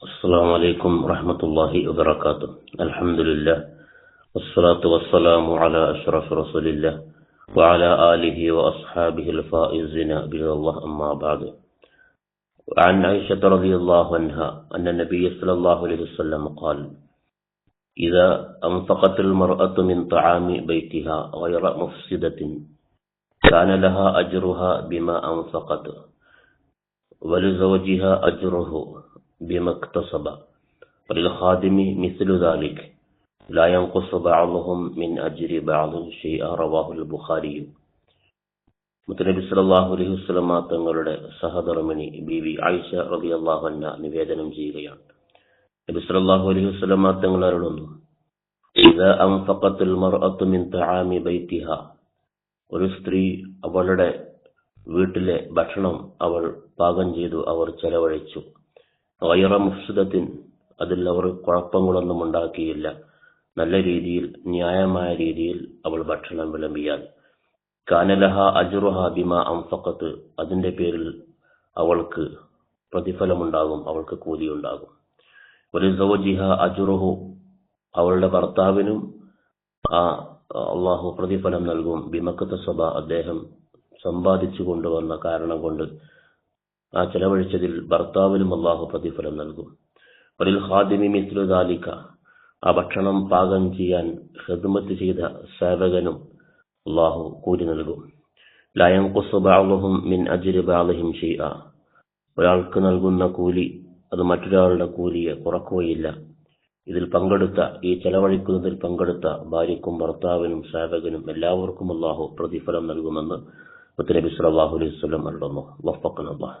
السلام عليكم ورحمة الله وبركاته. الحمد لله والصلاة والسلام على أشرف رسول الله وعلى آله وأصحابه الفائزين برضا الله أما بعد. عن عائشة رضي الله عنها أن النبي صلى الله عليه وسلم قال إذا أنفقت المرأة من طعام بيتها غير مفسدة كان لها أجرها بما أنفقت ولزوجها أجره بما اكتسب وللخادم مثل ذلك لا ينقص بعضهم من أجر بعض شيئا رواه البخاري മുത്തനബി സല്ലല്ലാഹു അലൈഹി വസല്ലമ തങ്ങളുടെ സഹധർമ്മിണി ബീവി ആയിഷ റളിയല്ലാഹു അൻഹ നിവേദനം ചെയ്യുകയാണ് നബി സല്ലല്ലാഹു അലൈഹി വസല്ലമ തങ്ങൾ അരുളുന്നു ഇദാ അൻഫഖത്തുൽ മർഅത്തു മിൻ തആമി ബൈതിഹാ ഒരു സ്ത്രീ അവളുടെ വീട്ടിലെ ഭക്ഷണം അവൾ പാകം ചെയ്തു അവർ ചെലവഴിച്ചു വയറ മുഫ്സിദത്തിൻ അതിൽ അവർ കുഴപ്പങ്ങളൊന്നും ഉണ്ടാക്കിയില്ല. നല്ല രീതിയിൽ ന്യായമായ രീതിയിൽ അവൾ ഭക്ഷണം വിളമ്പിയാൽ. കാനലഹ അജുറുഹ ബിമ അംഫക്കത്ത് അതിന്റെ പേരിൽ അവൾക്ക് പ്രതിഫലമുണ്ടാകും അവൾക്ക് കൂലിയുണ്ടാകും. ഒരു സൗജിഹ അജുറുഹു. അവളുടെ ഭർത്താവിനും ആ അള്ളാഹു പ്രതിഫലം നൽകും. ബിമക്കത്ത സഭ അദ്ദേഹം സമ്പാദിച്ചു കൊണ്ടുവന്ന കാരണം കൊണ്ട് ആ ചെലവഴിച്ചതിൽ ഭർത്താവിനും അള്ളാഹു പ്രതിഫലം നൽകും. ഒരിൽ ഹാദിമി മിസ്ലു ദാലിക്ക ആ ഭക്ഷണം പാകം ചെയ്യാൻ ഹെദ്മത്ത് ചെയ്ത സേവകനും അള്ളാഹു കൂലി നൽകും. ലയം കുസുബാഹും മിൻ അജിര് ബാലഹിം ഷെയ്യ ഒരാൾക്ക് നൽകുന്ന കൂലി അത് മറ്റൊരാളുടെ കൂലിയെ കുറക്കുകയില്ല. ഇതിൽ പങ്കെടുത്ത ഈ ചെലവഴിക്കുന്നതിൽ പങ്കെടുത്ത ഭാര്യക്കും ഭർത്താവിനും സേവകനും എല്ലാവർക്കും അള്ളാഹു പ്രതിഫലം നൽകുമെന്ന് നബി സല്ലല്ലാഹു അലൈഹി സ്വലം അറിയുന്നു വഫഖന അല്ലാഹ്